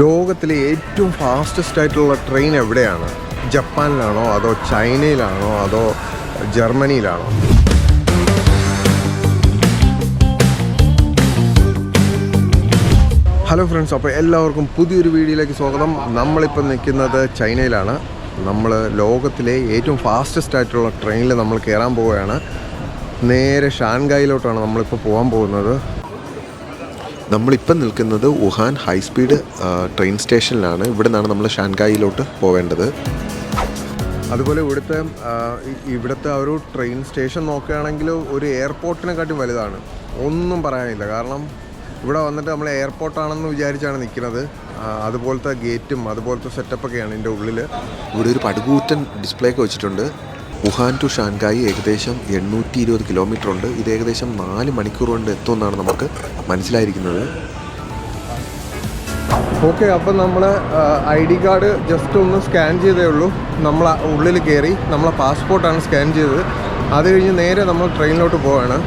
ലോകത്തിലെ ഏറ്റവും ഫാസ്റ്റസ്റ്റ് ആയിട്ടുള്ള ട്രെയിൻ എവിടെയാണ്? ജപ്പാനിലാണോ? അതോ ചൈനയിലാണോ? അതോ ജർമ്മനിയിലാണോ? ഹലോ ഫ്രണ്ട്സ് അപ്പോൾ എല്ലാവർക്കും പുതിയൊരു വീഡിയോയിലേക്ക് സ്വാഗതം. നമ്മളിപ്പോൾ നിൽക്കുന്നത് ചൈനയിലാണ്. നമ്മൾ ലോകത്തിലെ ഏറ്റവും ഫാസ്റ്റസ്റ്റ് ആയിട്ടുള്ള ട്രെയിനിൽ നമ്മൾ കയറാൻ പോവുകയാണ്. നേരെ ഷാൻഗായിലോട്ടാണ് നമ്മളിപ്പോൾ പോകാൻ പോകുന്നത്. നമ്മളിപ്പം നിൽക്കുന്നത് വുഹാൻ ഹൈ സ്പീഡ് ട്രെയിൻ സ്റ്റേഷനിലാണ്. ഇവിടെ നിന്നാണ് നമ്മൾ ഷാൻഗായിലോട്ട് പോവേണ്ടത്. അതുപോലെ ഇവിടുത്തെ ഇവിടുത്തെ ഒരു ട്രെയിൻ സ്റ്റേഷൻ നോക്കുകയാണെങ്കിൽ ഒരു എയർപോർട്ടിനെക്കാട്ടും വലുതാണ്. ഒന്നും പറയാനില്ല. കാരണം ഇവിടെ വന്നിട്ട് നമ്മൾ എയർപോർട്ടാണെന്ന് വിചാരിച്ചാണ് നിൽക്കുന്നത്. അതുപോലത്തെ ഗേറ്റും അതുപോലത്തെ സെറ്റപ്പൊക്കെയാണ് ഇതിന്റെ ഉള്ളിൽ ഇവിടെ ഒരു പടുകൂറ്റൻ ഡിസ്പ്ലേ ഒക്കെ വെച്ചിട്ടുണ്ട്. വുഹാൻ ടു ഷാൻഗായി ഏകദേശം എണ്ണൂറ്റി ഇരുപത് കിലോമീറ്റർ ഉണ്ട്. ഇത് ഏകദേശം നാല് മണിക്കൂർ കൊണ്ട് എത്തുമെന്നാണ് നമുക്ക് മനസ്സിലായിരിക്കുന്നത്. ഓക്കെ അപ്പം നമ്മൾ ഐ ഡി കാർഡ് ജസ്റ്റ് ഒന്ന് സ്കാൻ ചെയ്തേ ഉള്ളൂ. നമ്മൾ ഉള്ളിൽ കയറി നമ്മളെ പാസ്പോർട്ടാണ് സ്കാൻ ചെയ്തത്. അത് കഴിഞ്ഞ് നേരെ നമ്മൾ ട്രെയിനിലോട്ട് പോവാണ്.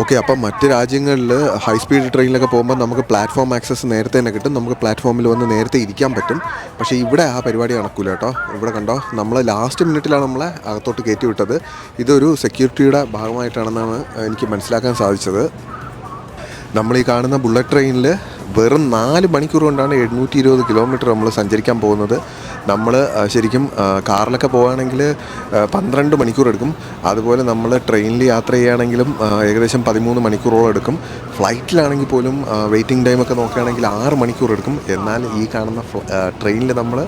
ഓക്കെ അപ്പം മറ്റ് രാജ്യങ്ങളിൽ ഹൈ സ്പീഡ് ട്രെയിനിലൊക്കെ പോകുമ്പോൾ നമുക്ക് പ്ലാറ്റ്ഫോം ആക്സസ് നേരത്തെ തന്നെ കിട്ടും. നമുക്ക് പ്ലാറ്റ്ഫോമിൽ വന്ന് നേരത്തെ ഇരിക്കാൻ പറ്റും. പക്ഷേ ഇവിടെ ആ പരിപാടി നടക്കൂല കേട്ടോ. ഇവിടെ കണ്ടോ? നമ്മൾ ലാസ്റ്റ് മിനിറ്റിലാണ് നമ്മളെ അകത്തോട്ട് കയറ്റി വിട്ടത്. ഇതൊരു സെക്യൂരിറ്റിയുടെ ഭാഗമായിട്ടാണെന്നാണ് എനിക്ക് മനസ്സിലാക്കാൻ സാധിച്ചത്. നമ്മൾ ഈ കാണുന്ന ബുള്ളറ്റ് ട്രെയിനിൽ വെറും നാല് മണിക്കൂർ കൊണ്ടാണ് എഴുന്നൂറ്റി ഇരുപത് കിലോമീറ്റർ നമ്മൾ സഞ്ചരിക്കാൻ പോകുന്നത്. നമ്മൾ ശരിക്കും കാറിലൊക്കെ പോവുകയാണെങ്കിൽ പന്ത്രണ്ട് മണിക്കൂർ എടുക്കും. അതുപോലെ നമ്മൾ ട്രെയിനിൽ യാത്ര ചെയ്യുകയാണെങ്കിലും ഏകദേശം പതിമൂന്ന് മണിക്കൂറോളം എടുക്കും. ഫ്ലൈറ്റിലാണെങ്കിൽ പോലും വെയിറ്റിംഗ് ടൈമൊക്കെ നോക്കുകയാണെങ്കിൽ ആറ് മണിക്കൂർ എടുക്കും. എന്നാൽ ഈ കാണുന്ന ട്രെയിനിൽ നമ്മൾ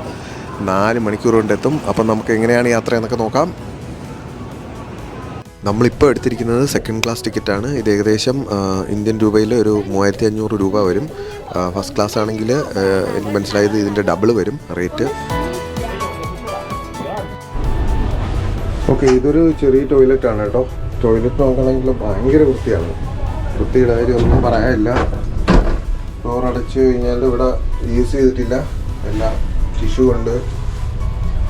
നാല് മണിക്കൂർ കൊണ്ട് എത്തും. അപ്പം നമുക്ക് എങ്ങനെയാണ് യാത്ര എന്നൊക്കെ നോക്കാം. നമ്മളിപ്പോൾ എടുത്തിരിക്കുന്നത് സെക്കൻഡ് ക്ലാസ് ടിക്കറ്റാണ് ഇത് ഏകദേശം ഇന്ത്യൻ രൂപയിൽ ഒരു മൂവായിരത്തി അഞ്ഞൂറ് രൂപ വരും. ഫസ്റ്റ് ക്ലാസ് ആണെങ്കിൽ എനിക്ക് മനസ്സിലായത് ഇതിന്റെ ഡബിൾ വരും റേറ്റ് ഓക്കെ ഇതൊരു ചെറിയ ടോയ്ലറ്റ് ആണ് കേട്ടോ. ടോയ്ലറ്റ് നോക്കണമെങ്കിൽ ഭയങ്കര വൃത്തിയാണ്. വൃത്തിയുടെ കാര്യം ഒന്നും പറയാനില്ല. ഡോർ അടച്ച് കഴിഞ്ഞാൽ ഇവിടെ യൂസ് ചെയ്തിട്ടില്ല. എല്ലാം ടിഷ്യൂ കൊണ്ട്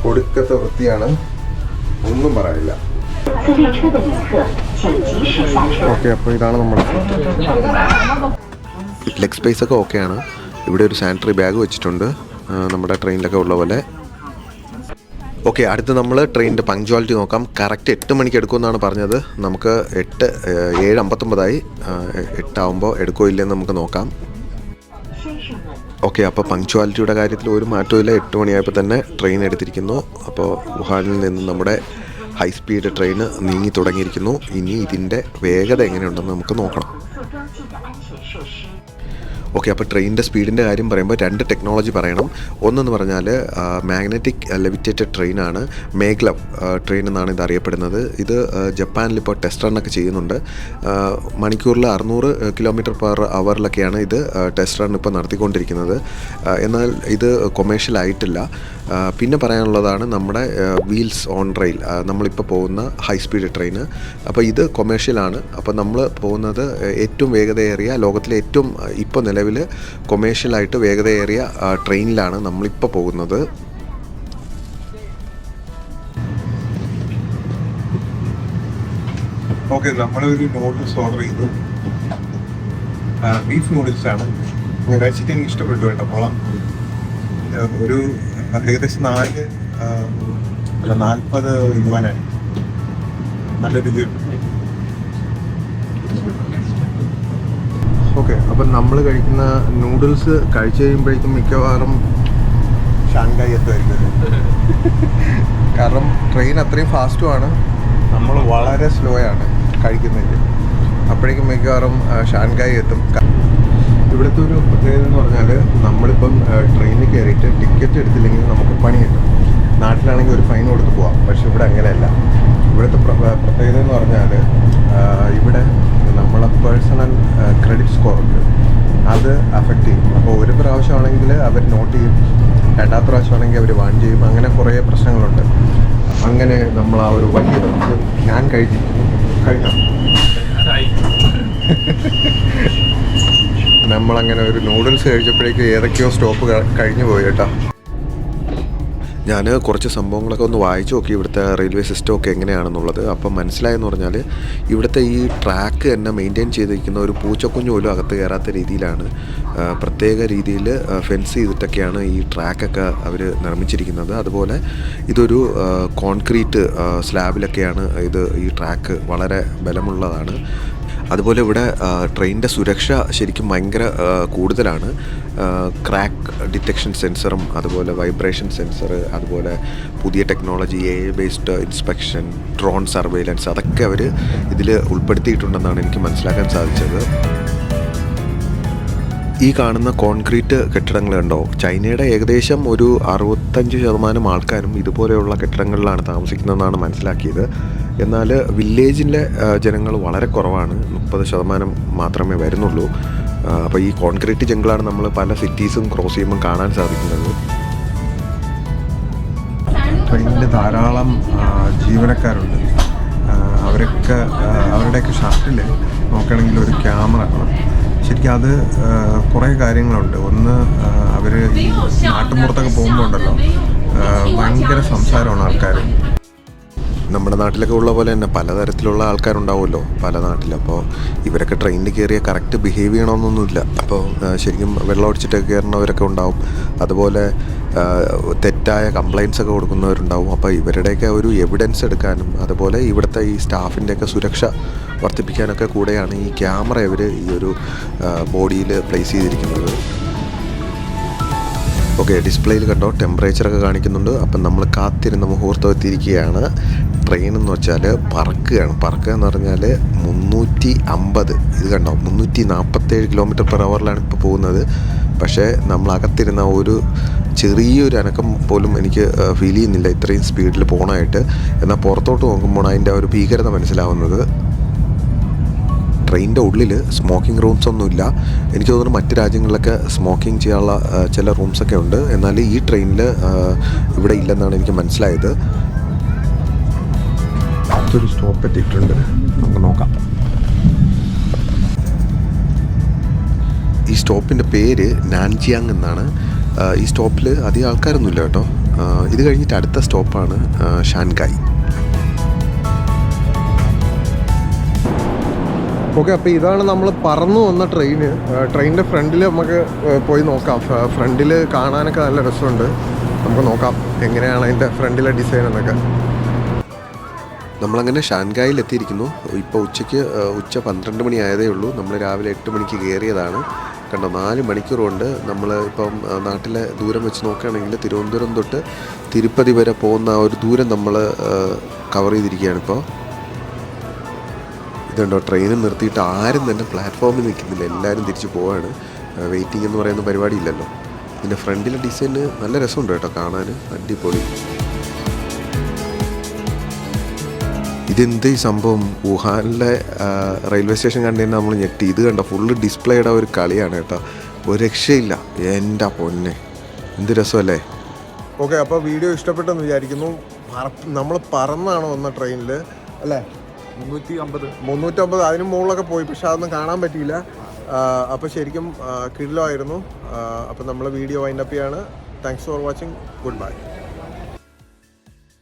ഒടുക്കത്തെ വൃത്തിയാണ്. ഒന്നും പറയാനില്ല. ഓക്കെ അപ്പോൾ ഇതാണ് നമ്മുടെ ലെഗ് സ്പേസ് ഒക്കെ ഓക്കെയാണ് ഇവിടെ ഒരു സാനിറ്ററി ബാഗ് വെച്ചിട്ടുണ്ട്. നമ്മുടെ ട്രെയിനിലൊക്കെ ഉള്ള പോലെ. ഓക്കെ അടുത്ത് നമ്മൾ ട്രെയിനിന്റെ പങ്ക്ച്വാലിറ്റി നോക്കാം. കറക്റ്റ് എട്ട് മണിക്ക് എടുക്കുമെന്നാണ് പറഞ്ഞത്. നമുക്ക് എട്ട് ഏഴ് അമ്പത്തൊമ്പതായി എട്ടാവുമ്പോൾ എടുക്കോ ഇല്ലെന്ന് നമുക്ക് നോക്കാം. ഓക്കെ അപ്പോൾ പങ്ക്ച്വാലിറ്റിയുടെ കാര്യത്തിൽ ഒരു മാറ്റവും എട്ട് മണിയായപ്പോൾ തന്നെ ട്രെയിൻ എടുത്തിരിക്കുന്നു. അപ്പോൾ വുഹാനിൽ നിന്ന് നമ്മുടെ ഹൈ സ്പീഡ് ട്രെയിൻ നീങ്ങി തുടങ്ങിയിരിക്കുന്നു. ഇനി ഇതിന്റെ വേഗത എങ്ങനെയുണ്ടെന്ന് നമുക്ക് നോക്കണം. ഓക്കെ അപ്പോൾ ട്രെയിനിന്റെ സ്പീഡിന്റെ കാര്യം പറയുമ്പോൾ രണ്ട് ടെക്നോളജി പറയണം. ഒന്നെന്ന് പറഞ്ഞാൽ മാഗ്നറ്റിക് ലെവിറ്റേറ്റഡ് ട്രെയിനാണ് മേഗ്ലവ് ട്രെയിൻ എന്നാണ് ഇത് അറിയപ്പെടുന്നത്. ഇത് ജപ്പാനിൽ ഇപ്പോൾ ടെസ്റ്റ് റണ്ണൊക്കെ ചെയ്യുന്നുണ്ട്. മണിക്കൂറിൽ അറുന്നൂറ് കിലോമീറ്റർ പെർ അവറിലൊക്കെയാണ് ഇത് ടെസ്റ്റ് റൺ ഇപ്പോൾ നടത്തിക്കൊണ്ടിരിക്കുന്നത്. എന്നാൽ ഇത് കൊമേഴ്ഷ്യൽ ആയിട്ടില്ല. പിന്നെ പറയാനുള്ളതാണ് നമ്മുടെ വീൽസ് ഓൺ റെയിൽ നമ്മളിപ്പോൾ പോകുന്ന ഹൈ സ്പീഡ് ട്രെയിൻ അപ്പോൾ ഇത് കൊമേഴ്ഷ്യലാണ് അപ്പോൾ നമ്മൾ പോകുന്നത് ഏറ്റവും വേഗതയേറിയ ലോകത്തിലെ ഏറ്റവും ഇപ്പോൾ നിലവിൽ കൊമേഴ്ഷ്യലായിട്ട് വേഗതയേറിയ ട്രെയിനിലാണ് നമ്മളിപ്പോൾ പോകുന്നത്. ഓക്കെ നമ്മളൊരു നൂഡിൽസ് ഓർഡർ ചെയ്തു. ബീഫ് നൂഡിൽസ് ആണ്. കഴിച്ചിട്ട് എനിക്ക് ഇഷ്ടപ്പെട്ടു കേട്ടോ കൊള്ളാം ഒരു ഏകദേശം നാല് അല്ല, നാൽപ്പത് യുവാനായി നല്ല രുചി ഓക്കെ അപ്പം നമ്മൾ കഴിക്കുന്ന നൂഡിൽസ് കഴിച്ചു കഴിയുമ്പോഴേക്കും മിക്കവാറും ഷാങ്കായി എത്തുമായിരിക്കും കാരണം ട്രെയിൻ അത്രയും ഫാസ്റ്റുമാണ് നമ്മൾ വളരെ സ്ലോ ആണ് കഴിക്കുന്നതിൽ അപ്പോഴേക്കും മിക്കവാറും ഷാങ്കായി ഷാൻഗായി എത്തും ഇവിടുത്തെ ഒരു പ്രത്യേകത എന്ന് പറഞ്ഞാൽ നമ്മളിപ്പം ട്രെയിനിൽ കയറിയിട്ട് ടിക്കറ്റ് എടുത്തില്ലെങ്കിൽ നമുക്ക് പണി കിട്ടും. നാട്ടിലാണെങ്കിൽ ഒരു ഫൈൻ കൊടുത്ത് പോവാം. പക്ഷെ ഇവിടെ അങ്ങനെയല്ല. ഇവിടുത്തെ പ്ര- പ്രത്യേകത എന്ന് പറഞ്ഞാൽ ഇവിടെ നമ്മളെ പേഴ്സണൽ ക്രെഡിറ്റ് സ്കോർ ഉണ്ട്. അത് അഫക്റ്റ് ചെയ്യും. അപ്പോൾ ഒരു പ്രാവശ്യമാണെങ്കിൽ അവർ നോട്ട് ചെയ്യും. രണ്ടാമത്തെ പ്രാവശ്യമാണെങ്കിൽ അവർ വാൺ ചെയ്യും. അങ്ങനെ കുറേ പ്രശ്നങ്ങളുണ്ട്. അങ്ങനെ നമ്മൾ ആ ഒരു വലിയ ഞാൻ കഴിച്ചിരിക്കുന്നു കഴിക്കാം നമ്മളങ്ങനെ ഒരു നൂഡിൽസ് കഴിച്ചപ്പോഴേക്കും ഏതൊക്കെയോ സ്റ്റോപ്പ് കഴിഞ്ഞു പോയി കേട്ടോ. ഞാൻ കുറച്ച് സംഭവങ്ങളൊക്കെ ഒന്ന് വായിച്ചു നോക്കി ഇവിടുത്തെ റെയിൽവേ സിസ്റ്റം ഒക്കെ എങ്ങനെയാണെന്നുള്ളത്. അപ്പം മനസ്സിലായെന്ന് പറഞ്ഞാൽ ഇവിടുത്തെ ഈ ട്രാക്ക് തന്നെ മെയിന്റെയിൻ ചെയ്തിരിക്കുന്ന ഒരു പൂച്ചക്കുഞ്ഞു പോലും അകത്ത് കയറാത്ത രീതിയിലാണ്. പ്രത്യേക രീതിയിൽ ഫെൻസ് ചെയ്തിട്ടൊക്കെയാണ് ഈ ട്രാക്കൊക്കെ അവർ നിർമ്മിച്ചിരിക്കുന്നത്. അതുപോലെ ഇതൊരു കോൺക്രീറ്റ് സ്ലാബിലൊക്കെയാണ് ഇത് ഈ ട്രാക്ക് വളരെ ബലമുള്ളതാണ്. അതുപോലെ ഇവിടെ ട്രെയിനിന്റെ സുരക്ഷ ശരിക്കും ഭയങ്കര കൂടുതലാണ്. ക്രാക്ക് ഡിറ്റക്ഷൻ സെൻസറും അതുപോലെ വൈബ്രേഷൻ സെൻസർ അതുപോലെ പുതിയ technology A based inspection drone surveillance അതൊക്കെ അവർ ഇതിൽ ഉൾപ്പെടുത്തിയിട്ടുണ്ടെന്നാണ് എനിക്ക് മനസ്സിലാക്കാൻ സാധിച്ചത്. ഈ കാണുന്ന കോൺക്രീറ്റ് കെട്ടിടങ്ങളുണ്ടോ ചൈനയുടെ ഏകദേശം ഒരു അറുപത്തഞ്ച് ശതമാനം ആൾക്കാരും ഇതുപോലെയുള്ള കെട്ടിടങ്ങളിലാണ് താമസിക്കുന്നതെന്നാണ് മനസ്സിലാക്കിയത്. എന്നാൽ വില്ലേജിലെ ജനങ്ങൾ വളരെ കുറവാണ്. മുപ്പത് ശതമാനം മാത്രമേ വരുന്നുള്ളൂ. അപ്പോൾ ഈ കോൺക്രീറ്റ് ജംഗിളാണ് നമ്മൾ പല സിറ്റീസും ക്രോസ് ചെയ്യുമ്പോൾ കാണാൻ സാധിക്കുന്നത്. ട്രെയിനിൽ ധാരാളം ജീവനക്കാരുണ്ട്. അവരൊക്കെ അവരുടെയൊക്കെ ഷർട്ടിൽ നോക്കുകയാണെങ്കിൽ ഒരു ക്യാമറ കാണാം. ശരിക്കും അത് കുറേ കാര്യങ്ങളുണ്ട്. ഒന്ന് അവർ ഈ നാട്ടുമ്പുറത്തൊക്കെ പോകുമ്പോൾ ഉണ്ടല്ലോ ഭയങ്കര സംസാരമാണ് ആൾക്കാർ നമ്മുടെ നാട്ടിലൊക്കെ ഉള്ള പോലെ തന്നെ പലതരത്തിലുള്ള ആൾക്കാരുണ്ടാവുമല്ലോ പല നാട്ടിൽ അപ്പോൾ ഇവരൊക്കെ ട്രെയിനിൽ കയറിയ കറക്റ്റ് ബിഹേവ് ചെയ്യണമെന്നൊന്നുമില്ല. അപ്പോൾ ശരിക്കും വെള്ളം ഒടിച്ചിട്ട് കയറുന്നവരൊക്കെ ഉണ്ടാവും. അതുപോലെ തെറ്റായ കംപ്ലയിൻസ് ഒക്കെ കൊടുക്കുന്നവരുണ്ടാവും. അപ്പോൾ ഇവരുടെയൊക്കെ ഒരു എവിഡൻസ് എടുക്കാനും അതുപോലെ ഇവിടുത്തെ ഈ സ്റ്റാഫിന്റെയൊക്കെ സുരക്ഷ വർദ്ധിപ്പിക്കാനൊക്കെ കൂടെയാണ് ഈ ക്യാമറ ഇവർ ഈ ഒരു ബോഡിയിൽ പ്ലേസ് ചെയ്തിരിക്കുന്നത്. ഓക്കെ ഡിസ്പ്ലേയിൽ കണ്ടോ? ടെമ്പറേച്ചറൊക്കെ കാണിക്കുന്നുണ്ട്. അപ്പം നമ്മൾ കാത്തിരുന്ന മുഹൂർത്തം എത്തിയിരിക്കുകയാണ് ട്രെയിൻ എന്ന് വെച്ചാൽ പറക്കുകയാണ് പറക്കുക എന്ന് പറഞ്ഞാൽ മുന്നൂറ്റി അമ്പത് ഇത് കണ്ടോ? മുന്നൂറ്റി നാൽപ്പത്തേഴ് കിലോമീറ്റർ പെർ അവറിലാണ് ഇപ്പോൾ പോകുന്നത്. പക്ഷേ നമ്മൾ അകത്തിരുന്ന ഒരു ചെറിയൊരു അനക്കം പോലും എനിക്ക് ഫീൽ ചെയ്യുന്നില്ല ഇത്രയും സ്പീഡിൽ പോകണമായിട്ട് എന്നാൽ പുറത്തോട്ട് നോക്കുമ്പോൾ അതിന്റെ ഒരു ഭീകരത മനസ്സിലാവുന്നത്. ട്രെയിനിന്റെ ഉള്ളിൽ സ്മോക്കിംഗ് റൂംസ് ഒന്നുമില്ല. എനിക്ക് തോന്നുന്നു മറ്റ് രാജ്യങ്ങളിലൊക്കെ സ്മോക്കിംഗ് ചെയ്യാനുള്ള ചില റൂംസൊക്കെ ഉണ്ട്. എന്നാൽ ഈ ട്രെയിനിൽ ഇവിടെ ഇല്ലെന്നാണ് എനിക്ക് മനസ്സിലായത്. അടുത്തൊരു സ്റ്റോപ്പ് എത്തിയിട്ടുണ്ട്. നമുക്ക് നോക്കാം. ഈ സ്റ്റോപ്പിന്റെ പേര് നാൻജിയാങ് എന്നാണ്. ഈ സ്റ്റോപ്പിൽ അധികം ആൾക്കാരൊന്നുമില്ല കേട്ടോ. ഇത് കഴിഞ്ഞിട്ട് അടുത്ത സ്റ്റോപ്പാണ് ഷാൻഗായ്. ഓക്കെ അപ്പോൾ ഇതാണ് നമ്മൾ പറന്നു വന്ന ട്രെയിന്. ട്രെയിനിന്റെ ഫ്രണ്ടിൽ നമുക്ക് പോയി നോക്കാം. ഫ്രണ്ടിൽ കാണാനൊക്കെ നല്ല രസമുണ്ട്. നമുക്ക് നോക്കാം എങ്ങനെയാണ് അതിന്റെ ഫ്രണ്ടിലെ ഡിസൈൻ എന്നൊക്കെ. നമ്മളങ്ങനെ ഷാൻഗായിൽ എത്തിയിരിക്കുന്നു ഇപ്പോൾ ഉച്ചയ്ക്ക് ഉച്ച പന്ത്രണ്ട് മണി ആയതേ ഉള്ളൂ. നമ്മൾ രാവിലെ എട്ട് മണിക്ക് കയറിയതാണ് കണ്ടോ നാല് മണിക്കൂറുണ്ട് നമ്മൾ ഇപ്പം നാട്ടിലെ ദൂരം വെച്ച് നോക്കുകയാണെങ്കിൽ തിരുവനന്തപുരം തൊട്ട് തിരുപ്പതി വരെ പോകുന്ന ഒരു ദൂരം നമ്മൾ കവർ ചെയ്തിരിക്കുകയാണ് ഇപ്പോൾ ഇതുണ്ടോ ട്രെയിനും നിർത്തിയിട്ട് ആരും തന്നെ പ്ലാറ്റ്ഫോമിൽ നിൽക്കുന്നില്ല. എല്ലാവരും തിരിച്ച് പോവാണ്. വെയിറ്റിംഗ് എന്ന് പറയുന്ന പരിപാടി ഇല്ലല്ലോ. ഇതിന്റെ ഫ്രണ്ടിലെ ഡിസൈന് നല്ല രസമുണ്ട് കേട്ടോ കാണാൻ. അടിപൊളി. ഇതെന്ത് ഈ സംഭവം? വുഹാനിലെ റെയിൽവേ സ്റ്റേഷൻ കണ്ടു നമ്മൾ ഞെട്ടി. ഇത് കണ്ട? ഫുള്ള് ഡിസ്പ്ലേയുടെ ഒരു കളിയാണ് കേട്ടോ. ഒരു രക്ഷയില്ല. എന്റെ പൊന്നെ. എന്ത് രസമല്ലേ? ഓക്കെ അപ്പോൾ വീഡിയോ ഇഷ്ടപ്പെട്ടെന്ന് വിചാരിക്കുന്നു. നമ്മൾ പറന്നാണ് വന്ന ട്രെയിനിൽ അല്ലേ? മുന്നൂറ്റി അമ്പത് മുന്നൂറ്റമ്പത് അതിന് മുകളിലൊക്കെ പോയി പക്ഷെ അതൊന്നും കാണാൻ പറ്റിയില്ല. അപ്പോൾ ശരിക്കും കിടിലമായിരുന്നു. അപ്പോൾ നമ്മൾ വീഡിയോ വൈൻഡപ്പ് ചെയ്യാണ്. Thanks for watching goodbye